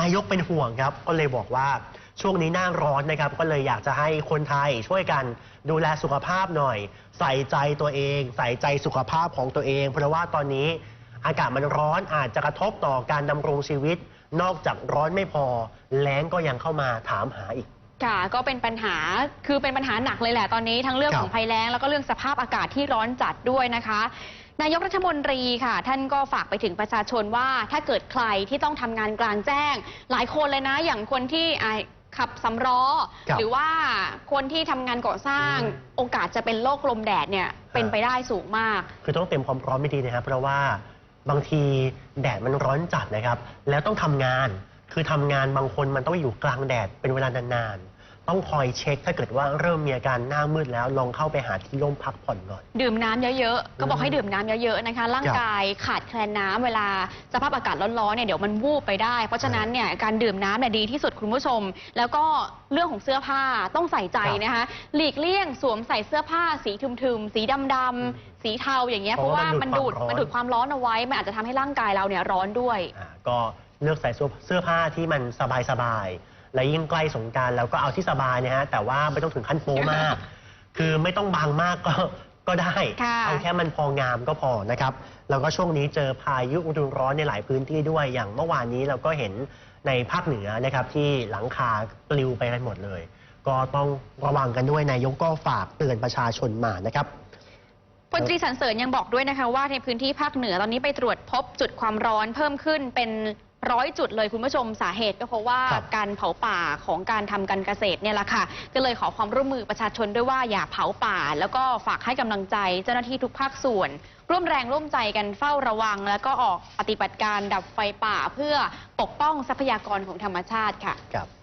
นายกเป็นห่วงครับ ก็เลยบอกว่าช่วงนี้หน้าร้อนนะครับ ก็เลยอยากจะให้คนไทยช่วยกันดูแลสุขภาพหน่อย ใส่ใจตัวเอง ใส่ใจสุขภาพของตัวเอง เพราะว่าตอนนี้อากาศมันร้อนอาจจะกระทบต่อการดำรงชีวิต นอกจากร้อนไม่พอ แล้งก็ยังเข้ามาถามหาอีก ค่ะก็เป็นปัญหาคือเป็นปัญหาหนักเลยแหละตอนนี้ทั้งเรื่องครับของภัยแล้งแล้วก็เรื่องสภาพอากาศที่ร้อนจัดด้วยนะคะ นายกรัฐมนตรีค่ะ ท่านก็ฝากไปถึงประชาชนว่าถ้าเกิดใครที่ต้องทำงานกลางแจ้ง หลายคนเลยนะ อย่างคนที่อ่าขับสำล้อครับหรือว่าคนที่ทำงานก่อสร้างอืมโอกาสจะเป็นโรคลมแดดเนี่ยเป็นไปได้สูงมาก คือต้องเต็มความพร้อมไม่ดีนะครับเพราะว่าบางทีแดดมันร้อนจัดนะครับ แล้วต้องทำงาน คือทำงานบางคนมันต้องอยู่กลางแดดเป็นเวลานานๆ ต้องคอยเช็คถ้าเกิดว่าเริ่มมีอาการหน้ามืดแล้วลองเข้าไปหาที่ร่มพักผ่อนก่อน ดื่มน้ำเยอะๆ ก็บอกให้ดื่มน้ำเยอะๆ นะคะ ร่างครับกายขาดแคลนน้ำเวลาสภาพอากาศร้อนๆ เนี่ยเดี๋ยวมันวูบไปได้ เพราะฉะนั้นเนี่ยการดื่มน้ำเนี่ยดีที่สุดคุณผู้ชม แล้วก็เรื่องของเสื้อผ้าต้องใส่ใจนะคะ หลีกเลี่ยงสวมใส่เสื้อผ้าสีทึมๆ สีดำๆ สีเทาอย่างเงี้ย เพเพราะราะว่าว่ามัมันนดูดูดดความร้อน มันดูดความร้อนเอาไว้ มันอาจจะทำให้ร่างกายเราเนี่ยร้อนด้วย อ่าก็ เลือกใส่เสื้อเสื้อผ้าที่มันสบายๆและยิ่งใกล้สงกรารแล้วก็เอาที่สบายนะฮะแต่ว่าไม่ต้องถึงขั้นโป๊มาก คือไม่ต้องบางมากก็ก็ได้ค่ะ เอาแค่มันพองามก็พอนะครับ แล้วก็ช่วงนี้เจอพายุฤดูร้อนในหลายพื้นที่ด้วยอย่างเมื่อวานนี้เราก็เห็นในภาคเหนือนะครับที่หลังคาปลิวไปกันหมดเลย ก็ต้องระวังกันด้วยนายกก็ฝากเตือนประชาชนมานะครับ พลตรีสันเสริญยังบอกด้วยนะคะว่าในพื้นที่ภาคเหนือตอนนี้ไปตรวจพบจุดความร้อนเพิ่มขึ้นเป็น ร้อยจุดเลยคุณผู้ชมสาเหตุก็เพราะว่าครับการเผาป่าของการทำการเกษตรเนี่ยแหละค่ะ ก็เลยขอความร่วมมือประชาชนด้วยว่าอย่าเผาป่า แล้วก็ฝากให้กำลังใจเจ้าหน้าที่ทุกภาคส่วน ร่วมแรงร่วมใจกันเฝ้าระวัง แล้วก็ออกปฏิบัติการดับไฟป่าเพื่อปกป้องทรัพยากรของธรรมชาติค่ะครับ